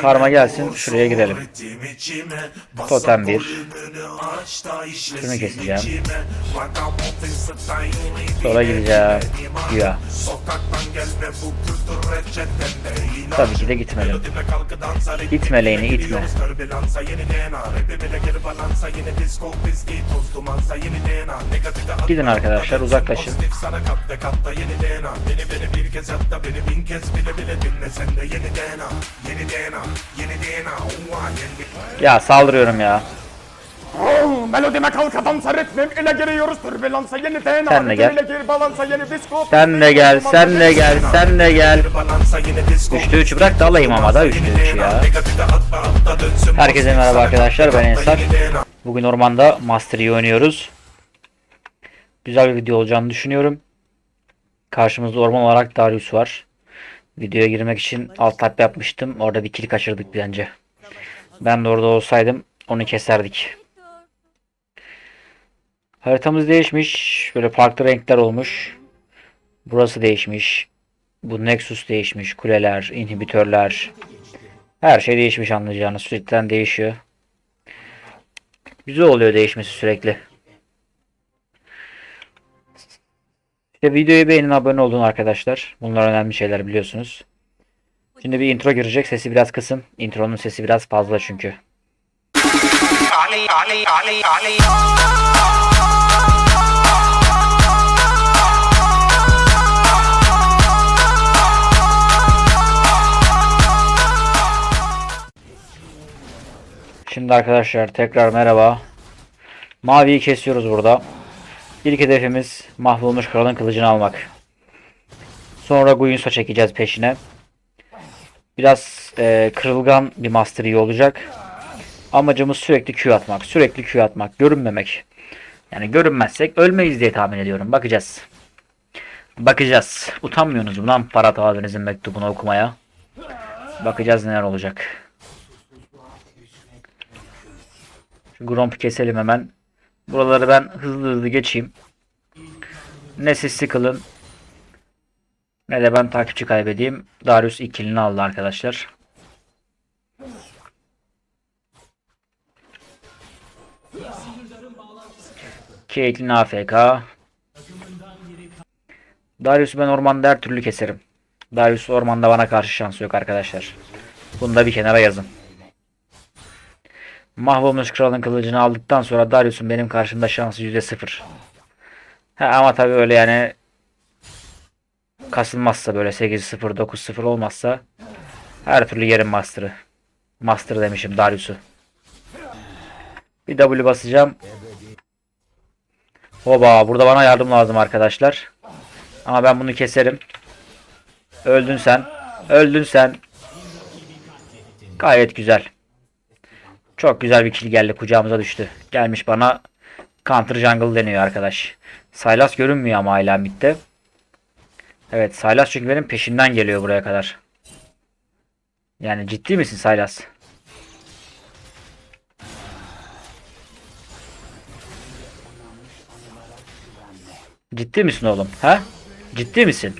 Karma gelsin şuraya gidelim. Totem 1. Şunu keseceğim. Sonra gideceğim. Güya. Tabii ki de gitmedim. İtme lane'i itme. Gidin arkadaşlar uzaklaşın. Ya saldırıyorum ya. Oh, melodime kalk dansa ritmim ile giriyoruz türbülansa yeni DNA Sen de gel. Ritmim ile gir balansa yeni disco Sen de gel, sen de gel, sen de gel. Üçlü üç bırak da alayım ama da üçlü üç ya. Herkese merhaba arkadaşlar ben Ensar. Bugün ormanda Master Yi oynuyoruz. Güzel bir video olacağını düşünüyorum. Karşımızda orman olarak Darius var. Videoya girmek için alt tab yapmıştım. Orada bir kill kaçırdık bence. Ben de orada olsaydım onu keserdik. Haritamız değişmiş. Böyle farklı renkler olmuş. Burası değişmiş. Bu Nexus değişmiş. Kuleler, inhibitörler. Her şey değişmiş anlayacağınız. Sürekli değişiyor. Güzel oluyor değişmesi sürekli. İşte videoyu beğenin abone olun arkadaşlar. Bunlar önemli şeyler biliyorsunuz. Şimdi bir intro girecek. Sesi biraz kısın. Intronun sesi biraz fazla çünkü. Şimdi arkadaşlar tekrar merhaba. Maviyi kesiyoruz burada. İlk hedefimiz mahvolmuş kralın kılıcını almak. Sonra Guinsoo çekeceğiz peşine. Biraz e, kırılgan bir Master Yi olacak. Amacımız sürekli Q atmak. Sürekli Q atmak. Görünmemek. Yani görünmezsek ölmeyiz diye tahmin ediyorum. Bakacağız. Bakacağız. Utanmıyorsunuz mu lan Parat abinizin mektubunu okumaya? Bakacağız neler olacak. Şu Gromp'u keselim hemen. Buraları ben hızlı hızlı geçeyim. Ne siz sıkılın. Ne de ben takipçi kaybedeyim. Darius ikilini aldı arkadaşlar. Caitlyn AFK. Darius'u ben ormanda her türlü keserim. Darius ormanda bana karşı şansı yok arkadaşlar. Bunu da bir kenara yazın. Mahvolmuş kralın kılıcını aldıktan sonra Darius'un benim karşımda şansı %0. Ha, ama tabii öyle yani kasılmazsa böyle 8-0 9-0 olmazsa her türlü yerim Master'ı. Master demişim Darius'u. Bir W basacağım. Hoba burada bana yardım lazım arkadaşlar. Ama ben bunu keserim. Öldün sen. Öldün sen. Gayet güzel. Çok güzel bir kill geldi kucağımıza düştü. Gelmiş bana counter jungle deniyor arkadaş. Sylas görünmüyor ama hala midde. Evet Sylas çünkü benim peşimden geliyor buraya kadar. Yani ciddi misin Sylas? Ciddi misin oğlum? Ha? Ciddi misin?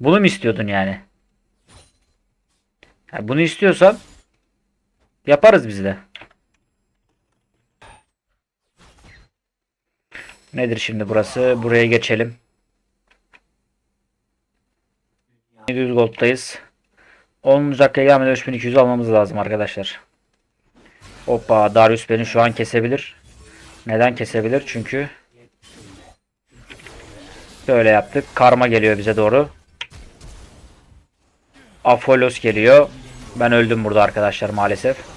Bunu mu istiyordun yani? Ha, bunu istiyorsan yaparız biz de. Nedir şimdi burası? Buraya geçelim. 700 gold'dayız. 10 dakikaya gelmeden 3200 almamız lazım arkadaşlar. Hoppa Darius beni şu an kesebilir. Neden kesebilir? Çünkü böyle yaptık. Karma geliyor bize doğru. Afolos geliyor. Ben öldüm burada arkadaşlar maalesef.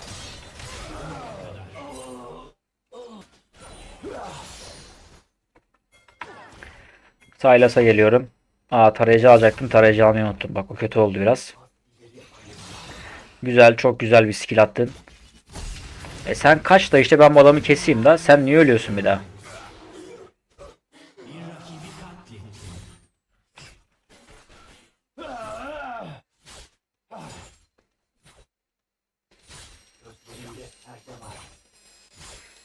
Saylas'a geliyorum. Aa tarayıcı alacaktım. Tarayıcı almayı unuttum. Bak o kötü oldu biraz. Güzel çok güzel bir skill attın. E sen kaç da işte ben bu adamı keseyim da sen niye ölüyorsun bir daha?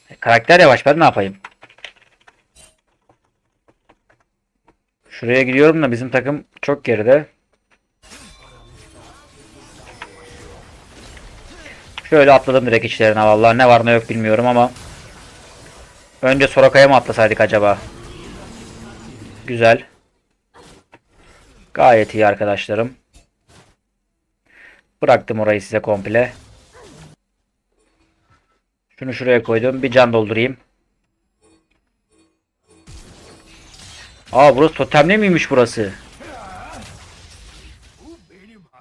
E, karakter yavaş ben ne yapayım? Şuraya gidiyorum da bizim takım çok geride. Şöyle atladım direkt içlerine vallahi ne var ne yok bilmiyorum ama önce Soraka'ya mı atlasaydık acaba? Güzel. Gayet iyi arkadaşlarım. Bıraktım orayı size komple. Şunu şuraya koydum. Bir can doldurayım. Aa burası totemli miymiş burası?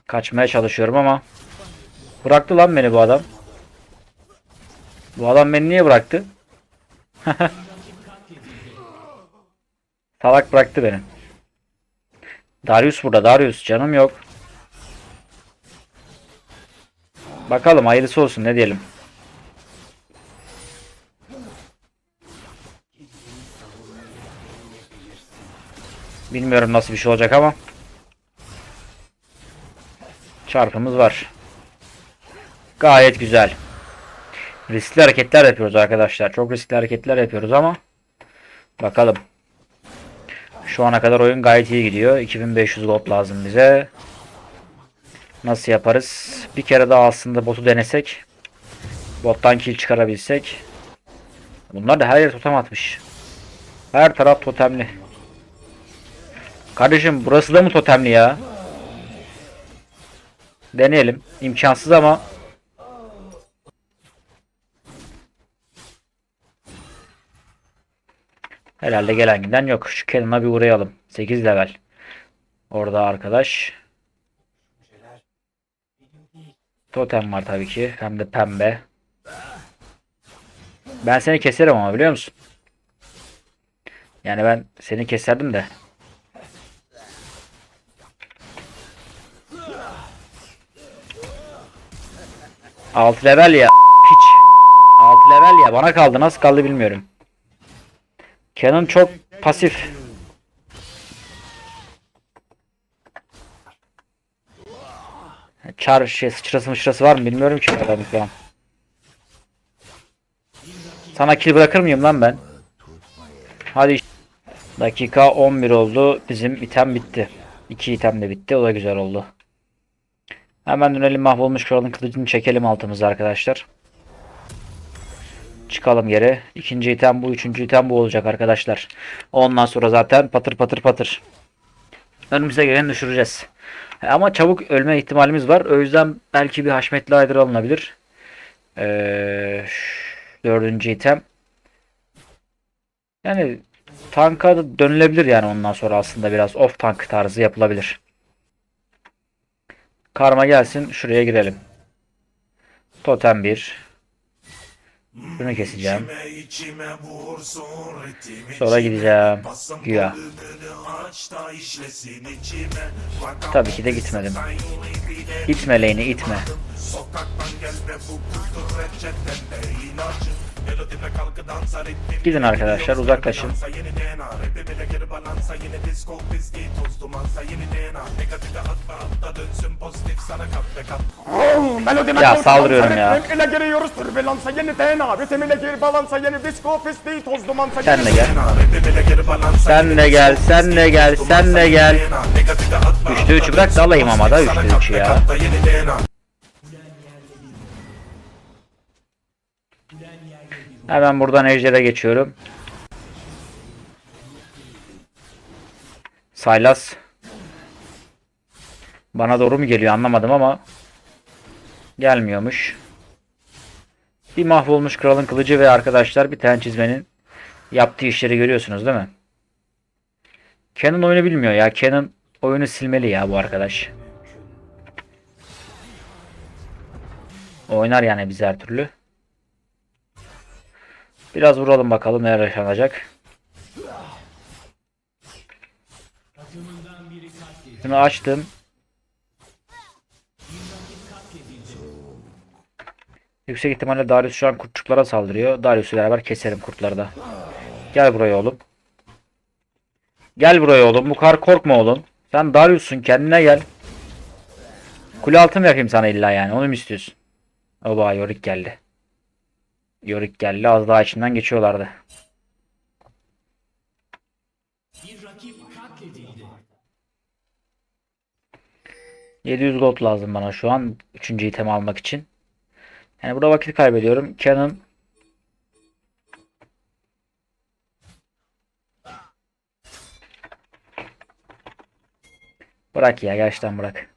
Kaçmaya çalışıyorum ama. Bıraktı lan beni bu adam. Bu adam beni niye bıraktı? Salak bıraktı beni. Darius burada. Darius canım yok. Bakalım hayırlısı olsun ne diyelim. Bilmiyorum nasıl bir şey olacak ama. Çarpımız var. Gayet güzel. Riskli hareketler yapıyoruz arkadaşlar. Çok riskli hareketler yapıyoruz ama bakalım. Şu ana kadar oyun gayet iyi gidiyor. 2500 gold lazım bize. Nasıl yaparız? Bir kere daha aslında botu denesek. Bottan kill çıkarabilsek. Bunlar da her yer totem atmış. Her taraf totemli. Kardeşim burası da mı totemli ya? Deneyelim. İmkansız ama Herhalde gelen giden yok. Şu Kenan'a bir uğrayalım. 8 level. Orada arkadaş. Totem var tabii ki. Hem de pembe. Ben seni keserim ama biliyor musun? Yani ben seni keserdim de. Alt level ya. Piç. Alt level ya. Bana kaldı. Nasıl kaldı bilmiyorum. Canon çok pasif. Çar şey sıçrası mıçrası var mı bilmiyorum ki adamın şu an. Sana kill bırakır mıyım lan ben? Hadi. Dakika 11 oldu. Bizim item bitti. İki item de bitti. O da güzel oldu. Hemen dönelim mahvolmuş kralın kılıcını çekelim altımıza arkadaşlar. Çıkalım geri. İkinci item bu. Üçüncü item bu olacak arkadaşlar. Ondan sonra zaten patır patır patır. Önümüze geleni düşüreceğiz. Ama çabuk ölme ihtimalimiz var. O yüzden belki bir haşmetli aydır alınabilir. Ee, dördüncü item. Yani tanka dönülebilir yani ondan sonra aslında biraz off tank tarzı yapılabilir. Karma gelsin. Şuraya girelim. Totem 1. Şunu keseceğim. Sonra gideceğim. Güya. Tabii ki de gitmedim. İtme lane'i itme. Gidin arkadaşlar uzaklaşın. Ya saldırıyorum ya. Sen de gel. Sen de gel, sen de gel, sen de gel. Üçte üçü bırak da alayım ama da üçte üçü ya. Hemen buradan Ejder'e geçiyorum. Saylas. Bana doğru mu geliyor anlamadım ama. Gelmiyormuş. Bir mahvolmuş kralın kılıcı ve arkadaşlar bir tane çizmenin yaptığı işleri görüyorsunuz değil mi? Canon oyunu bilmiyor ya. Canon oyunu silmeli ya bu arkadaş. Oynar yani biz her türlü. Biraz vuralım bakalım neler yaşanacak. Şunu açtım. Yüksek ihtimalle Darius şu an kurtçuklara saldırıyor. Darius'u beraber keserim kurtları da. Gel buraya oğlum. Gel buraya oğlum. Bu kadar korkma oğlum. Sen Darius'sun kendine gel. Kule altı mı yapayım sana illa yani? Onu mu istiyorsun? Oba Yorick geldi. Yorick geldi. Az daha içinden geçiyorlardı. ...700 gold lazım bana şu an... ...3. itemi almak için. Yani burada vakit kaybediyorum. Canon Bırak ya gerçekten bırak.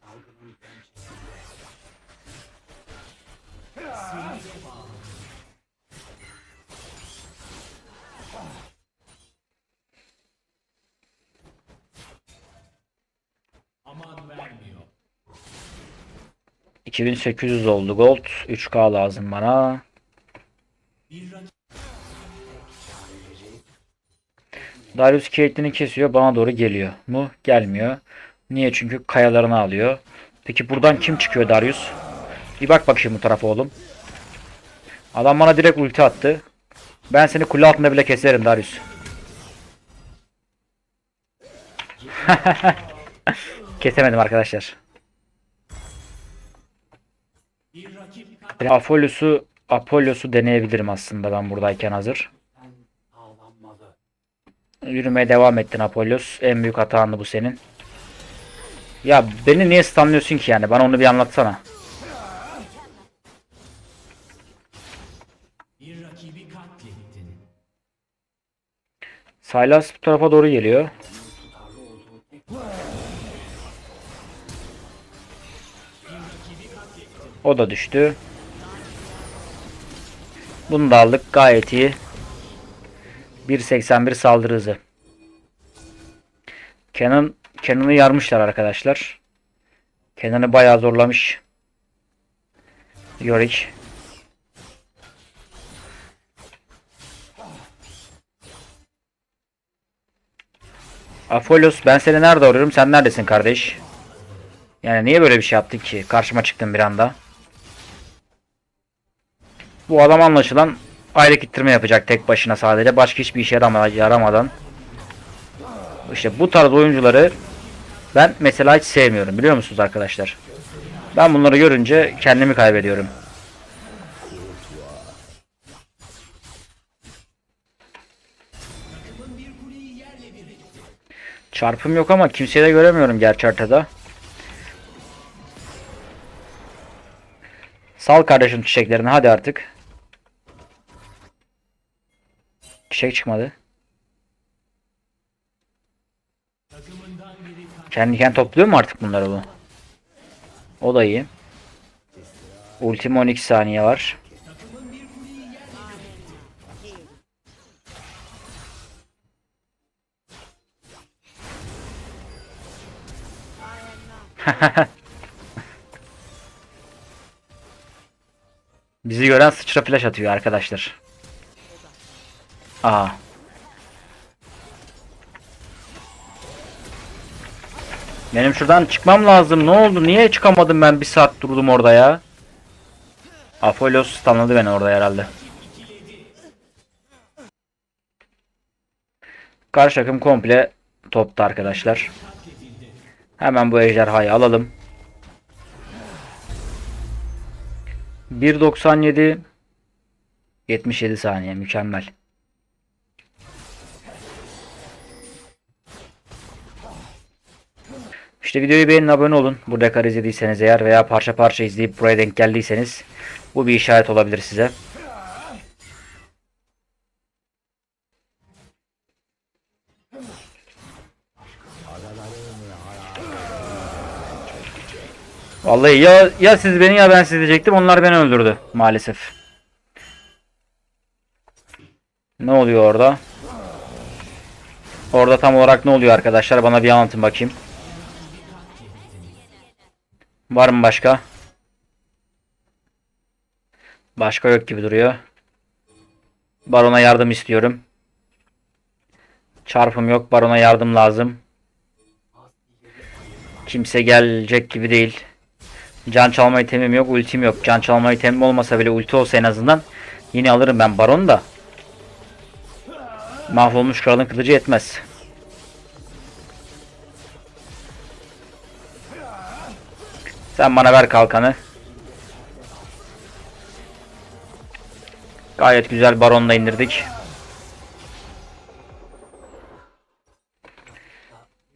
...2800 oldu gold. 3k lazım bana. Darius Caitlyn'i kesiyor. Bana doğru geliyor mu? Gelmiyor. Niye? Çünkü kayalarını alıyor. Peki buradan kim çıkıyor Darius? Bir bak bakayım bu tarafa oğlum. Adam bana direkt ulti attı. Ben seni kule altında bile keserim Darius. Kesemedim arkadaşlar. Apollos'u Apollos'u deneyebilirim aslında ben buradayken hazır. Yürümeye devam ettin Apollos. En büyük hatandı bu senin. Ya beni niye stunlıyorsun ki yani? Bana onu bir anlatsana. Silas bu tarafa doğru geliyor. O da düştü. Bunu da aldık. Gayet iyi. 1.81 saldırı hızı. Canon Canon'ı yarmışlar arkadaşlar. Canon'ı bayağı zorlamış. Yorick. Apolos ben seni nerede arıyorum? Sen neredesin kardeş? Yani niye böyle bir şey yaptın ki? Karşıma çıktın bir anda. Bu adam anlaşılan aylık ittirme yapacak tek başına sadece. Başka hiçbir işe yarama- yaramadan. İşte bu tarz oyuncuları ben mesela hiç sevmiyorum biliyor musunuz arkadaşlar? Ben bunları görünce kendimi kaybediyorum. Çarpım yok ama kimseyi de göremiyorum gerçi haritada. Sal kardeşim çiçeklerini hadi artık. Çiçek çıkmadı. Kendi kendine topluyor mu artık bunları bu? O da iyi. Ultim 12 saniye var. Bizi gören sıçra flash atıyor arkadaşlar. Aa. Benim şuradan çıkmam lazım. Ne oldu? Niye çıkamadım ben? Bir saat durdum orada ya. Apollos stunladı beni orada herhalde. Karşı takım komple topta arkadaşlar. Hemen bu ejderhayı alalım. 1.97 77 saniye mükemmel. İşte videoyu beğenin abone olun. Burada kadar izlediyseniz eğer veya parça parça izleyip buraya denk geldiyseniz bu bir işaret olabilir size. Vallahi ya ya siz beni ya ben sizi diyecektim. Onlar beni öldürdü maalesef. Ne oluyor orada? Orada tam olarak ne oluyor arkadaşlar? Bana bir anlatın bakayım. Var mı başka? Başka yok gibi duruyor. Barona yardım istiyorum. Çarpım yok. Barona yardım lazım. Kimse gelecek gibi değil. Can çalma itemim yok. Ultim yok. Can çalma itemim olmasa bile ulti olsa en azından yine alırım ben baronu da. Mahvolmuş kralın kılıcı yetmez. Sen bana ver kalkanı. Gayet güzel baronla indirdik.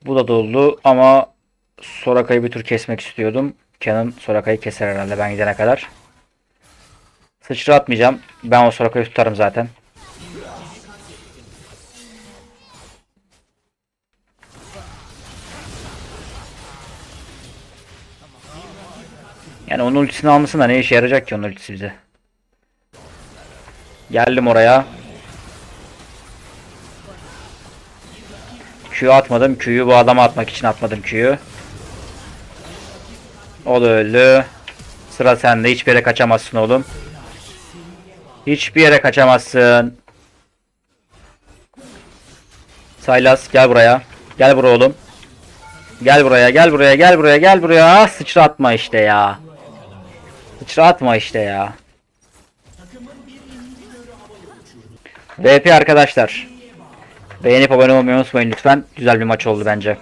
Bu da doldu ama Soraka'yı bir tur kesmek istiyordum. Canon Soraka'yı keser herhalde ben gidene kadar. Sıçra atmayacağım. Ben o Soraka'yı tutarım zaten. Yani onun ultisini almasın da ne işe yarayacak ki onun ultisi bize. Geldim oraya. Q atmadım. Q'yu bu adama atmak için atmadım Q'yu. O da öldü. Sıra sende. Hiçbir yere kaçamazsın oğlum. Hiçbir yere kaçamazsın. Saylas gel buraya. Gel buraya oğlum. Gel buraya, gel buraya, gel buraya, gel buraya. Ah, sıçra atma işte ya. Sıçra atma işte ya. VP arkadaşlar. Beğenip abone olmayı unutmayın lütfen. Güzel bir maç oldu bence.